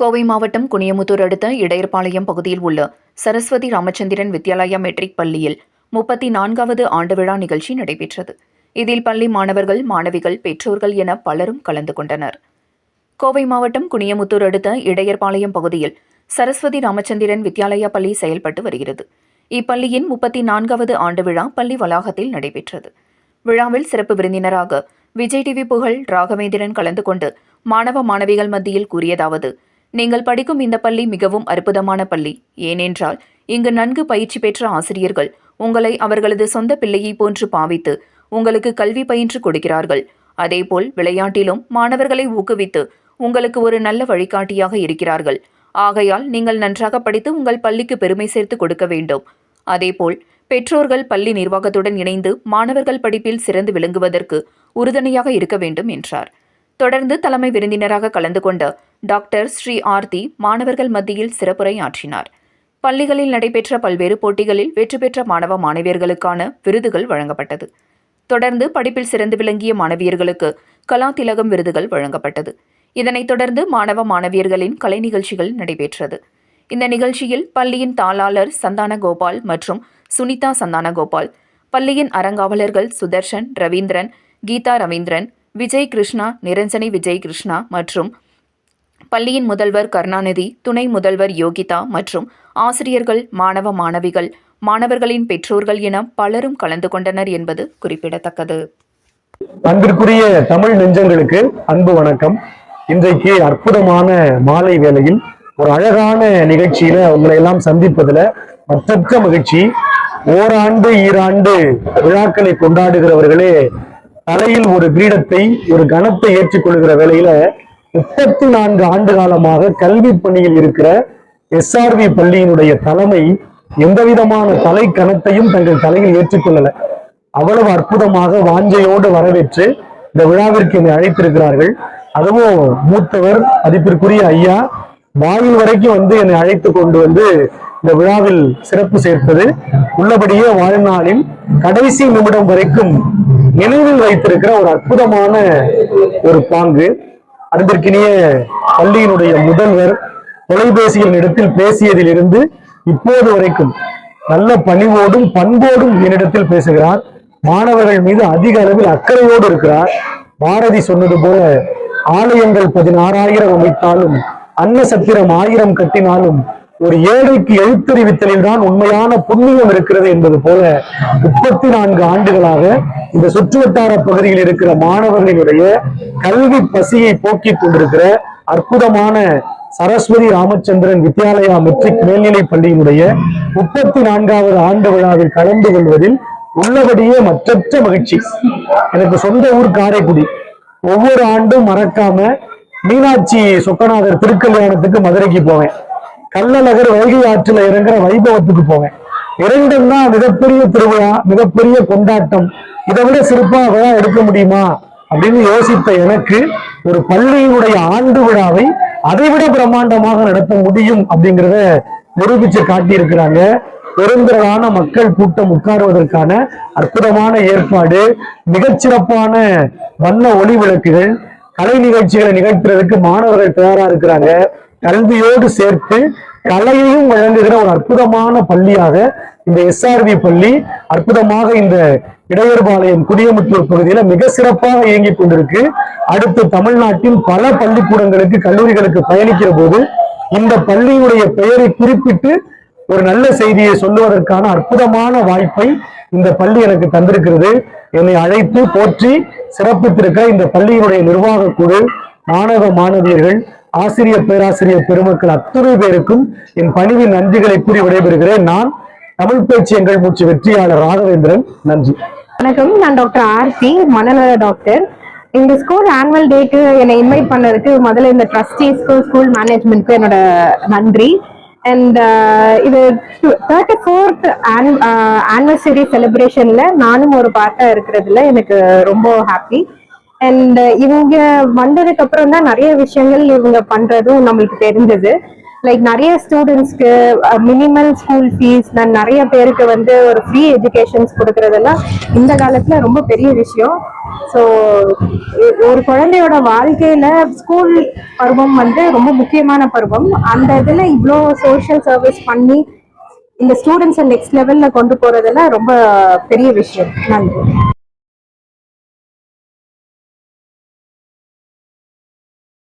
கோவை மாவட்டம் குனியமுத்தூர் அடுத்த இடையர்பாளையம் பகுதியில் உள்ள சரஸ்வதி ராமச்சந்திரன் வித்யாலயா மெட்ரிக் பள்ளியில் முப்பத்தி நான்காவது ஆண்டு விழா நிகழ்ச்சி நடைபெற்றது. இதில் பள்ளி மாணவர்கள் மாணவிகள் பெற்றோர்கள் என பலரும் கலந்து கொண்டனர். கோவை மாவட்டம் குனியமுத்தூர் அடுத்த இடையர்பாளையம் பகுதியில் சரஸ்வதி ராமச்சந்திரன் வித்யாலயா பள்ளி செயல்பட்டு வருகிறது. இப்பள்ளியின் முப்பத்தி நான்காவது ஆண்டு விழா பள்ளி வளாகத்தில் நடைபெற்றது. விழாவில் சிறப்பு விருந்தினராக விஜய் டிவி புகழ் ராகவேந்திரன் கலந்து கொண்டு மாணவ மாணவிகள் மத்தியில் கூறியதாவது நீங்கள் படிக்கும் இந்த பள்ளி மிகவும் அற்புதமான பள்ளி. ஏனென்றால் இங்கு நன்கு பயிற்சி பெற்ற ஆசிரியர்கள் உங்களை அவர்களது சொந்த பிள்ளையைப் போன்று பாவித்து உங்களுக்கு கல்வி பயின்று கொடுக்கிறார்கள். அதேபோல் விளையாட்டிலும் மாணவர்களை ஊக்குவித்து உங்களுக்கு ஒரு நல்ல வழிகாட்டியாக இருக்கிறார்கள். ஆகையால் நீங்கள் நன்றாக படித்து உங்கள் பள்ளிக்கு பெருமை சேர்த்து கொடுக்க வேண்டும். அதேபோல் பெற்றோர்கள் பள்ளி நிர்வாகத்துடன் இணைந்து மாணவர்கள் படிப்பில் சிறந்து விளங்குவதற்கு உறுதுணையாக இருக்க வேண்டும் என்றார். தொடர்ந்து தலைமை விருந்தினராக கலந்து கொண்ட டாக்டர் ஸ்ரீ ஆர்த்தி மாணவர்கள் மத்தியில் சிறப்புரை ஆற்றினார் பள்ளிகளில் நடைபெற்ற பல்வேறு போட்டிகளில் வெற்றி பெற்ற மாணவ மாணவியர்களுக்கான விருதுகள் வழங்கப்பட்டது. தொடர்ந்து படிப்பில் சிறந்து விளங்கிய மாணவியர்களுக்கு கலா திலகம் விருதுகள் வழங்கப்பட்டது. இதனைத் தொடர்ந்து மாணவ மாணவியர்களின் கலை நிகழ்ச்சிகள் நடைபெற்றது. இந்த நிகழ்ச்சியில் பள்ளியின் தாளாளர் சந்தான கோபால் மற்றும் சுனிதா சந்தான கோபால் பள்ளியின் அறங்காவலர்கள் சுதர்ஷன் ரவீந்திரன் கீதா ரவீந்திரன் விஜய் கிருஷ்ணா நிரஞ்சனி விஜய் கிருஷ்ணா மற்றும் பள்ளியின் முதல்வர் கருணாநிதி துணை முதல்வர் யோகிதா மற்றும் ஆசிரியர்கள் மாணவ மாணவிகள் மாணவர்களின் பெற்றோர்கள் என பலரும் கலந்து கொண்டனர் என்பது குறிப்பிடத்தக்கது. அன்பிற்குரிய தமிழ் நெஞ்சங்களுக்கு அன்பு வணக்கம். இன்றைக்கு அற்புதமான மாலை வேளையில் ஒரு அழகான நிகழ்ச்சியில உங்களை எல்லாம் சந்திப்பதுல மற்றற்ற மகிழ்ச்சி. ஓராண்டு ஈராண்டு விழாக்களை கொண்டாடுகிறவர்களே தலையில் ஒரு கிரீடத்தை ஒரு கணத்தை ஏற்றுக்கொள்கிற வேளையில முப்பத்தி நான்கு ஆண்டு காலமாக கல்வி பணியில் இருக்கிற எஸ்ஆர்வி பள்ளியினுடைய தலைமை எந்த விதமான தலை கணத்தையும் தங்கள் தலையில் ஏற்றுக்கொள்ளல. அவ்வளவு அற்புதமாக வாஞ்சையோடு வரவேற்று இந்த விழாவிற்கு என்னை அழைத்திருக்கிறார்கள். அதுவும் மூத்தவர் மதிப்பிற்குரிய ஐயா வாயில் வரைக்கும் வந்து என்னை அழைத்து கொண்டு வந்து இந்த விழாவில் சிறப்பு சேர்ப்பது. உள்ளபடியே வாழ்நாளில் கடைசி நிமிடம் வரைக்கும் நினைவில் வைத்திருக்கிற ஒரு அற்புதமான ஒரு பாங்கு. அன்பிற்கினிய பள்ளியினுடைய முதல்வர் தொலைபேசியின் இடத்தில் பேசியதிலிருந்து இப்போது வரைக்கும் நல்ல பணிவோடும் பண்போடும் என்னிடத்தில் பேசுகிறார். மாணவர்கள் மீது அதிக அளவில் அக்கறையோடு இருக்கிறார். பாரதி சொன்னது போல ஆலயங்கள் பதினாறாயிரம் அமைத்தாலும் அன்ன சத்திரம் ஆயிரம் கட்டினாலும் ஒரு ஏழைக்கு எழுத்தறிவித்தலில் தான் உண்மையான புண்ணியம் இருக்கிறது என்பது போல முப்பத்தி நான்கு ஆண்டுகளாக இந்த சுற்றுவட்டார பகுதியில் இருக்கிற மாணவர்களினுடைய கல்வி பசியை போக்கிக் கொண்டிருக்கிற அற்புதமான சரஸ்வதி ராமச்சந்திரன் வித்யாலயா மெட்ரிக் மேல்நிலை பள்ளியினுடைய முப்பத்தி நான்காவது ஆண்டு விழாவில் கலந்து கொள்வதில் உள்ளபடியே மற்றற்ற மகிழ்ச்சி. எனக்கு சொந்த ஊர் காரைக்குடி. ஒவ்வொரு ஆண்டும் மறக்காம மீனாட்சி சொக்கநாதர் திருக்கல்யாணத்துக்கு மதுரைக்கு போவேன். கள்ளழகர் வைகை ஆற்றில் இறங்குற வைபவத்துக்கு போவேன். இரண்டும் தான் மிகப்பெரிய திருவிழா மிகப்பெரிய கொண்டாட்டம். இதை விட சிறப்பாக எடுக்க முடியுமா? அப்படின்னு யோசித்த எனக்கு ஒரு பள்ளியினுடைய ஆண்டு விழாவை அதைவிட பிரம்மாண்டமாக நடத்த முடியும் அப்படிங்கிறத நிரூபிச்சு காட்டியிருக்கிறாங்க. பெருந்திரளான மக்கள் கூட்டம் உட்காருவதற்கான அற்புதமான ஏற்பாடு மிகச்சிறப்பான வண்ண ஒளி விளக்குகள் கலை நிகழ்ச்சிகளை நிகழ்த்துறதுக்கு மாணவர்கள் தயாரா இருக்கிறாங்க. கல்வியோடு சேர்த்து கலையையும் வழங்குகிற ஒரு அற்புதமான பள்ளியாக இந்த எஸ்ஆர்வி பள்ளி அற்புதமாக இந்த இடையர்பாளையம் குடியமுத்தூர் பகுதியில மிக சிறப்பாக இயங்கிக் கொண்டிருக்கு. அடுத்து தமிழ்நாட்டின் பல பள்ளிக்கூடங்களுக்கு கல்லூரிகளுக்கு பயணிக்கிற போது இந்த பள்ளியுடைய பெயரை குறிப்பிட்டு ஒரு நல்ல செய்தியை சொல்லுவதற்கான அற்புதமான வாய்ப்பை இந்த பள்ளி எனக்கு தந்திருக்கிறது. என்னை அழைத்து போற்றி சிறப்பித்திருக்க இந்த பள்ளியினுடைய நிர்வாக குழு மாணவ மாணவியர்கள் ஆசிரியர் பேராசிரியர் பெருமக்கள் அத்துணை பேருக்கும் என் பணிவின் நன்றிகளை கூறி விடைபெறுகிறேன். நான் தமிழ் பேச்சு எங்கள் மூச்சு வெற்றியாளர் ராகவேந்திரன். நன்றி. வணக்கம். நான் டாக்டர் ஆர்த்தி மனநல டாக்டர். இந்த ஸ்கூல் ஆனுவல் டேக்கு என்னை இன்வைட் பண்ணதுக்கு முதல்ல இந்த ட்ரஸ்டீஸ்க்கும் ஸ்கூல் மேனேஜ்மெண்ட்க்கும் என்னோட நன்றி. அண்ட் uh, இது தேர்ட்டி ஃபோர்த் ஆனிவர்சரி செலிப்ரேஷன்ல நானும் ஒரு பார்ட்டா இருக்கிறதுல எனக்கு ரொம்ப ஹாப்பி அண்ட் uh, இவங்க வந்ததுக்கு அப்புறம் தான் நிறைய விஷயங்கள் இவங்க பண்றதும் நம்மளுக்கு தெரிஞ்சது. லைக் நிறைய ஸ்டூடெண்ட்ஸ்க்கு மினிமல் ஸ்கூல் ஃபீஸ் நான் நிறைய பேருக்கு வந்து ஒரு ஃப்ரீ எஜுகேஷன்ஸ் கொடுக்கறதெல்லாம் இந்த காலத்துல ரொம்ப பெரிய விஷயம். ஸோ ஒரு குழந்தையோட வாழ்க்கையில ஸ்கூல் பருவம் வந்து ரொம்ப முக்கியமான பருவம். அந்த இதுல இவ்வளோ சோஷியல் சர்வீஸ் பண்ணி இந்த ஸ்டூடெண்ட்ஸை நெக்ஸ்ட் லெவல்ல கொண்டு போறதெல்லாம் ரொம்ப பெரிய விஷயம். நன்றி.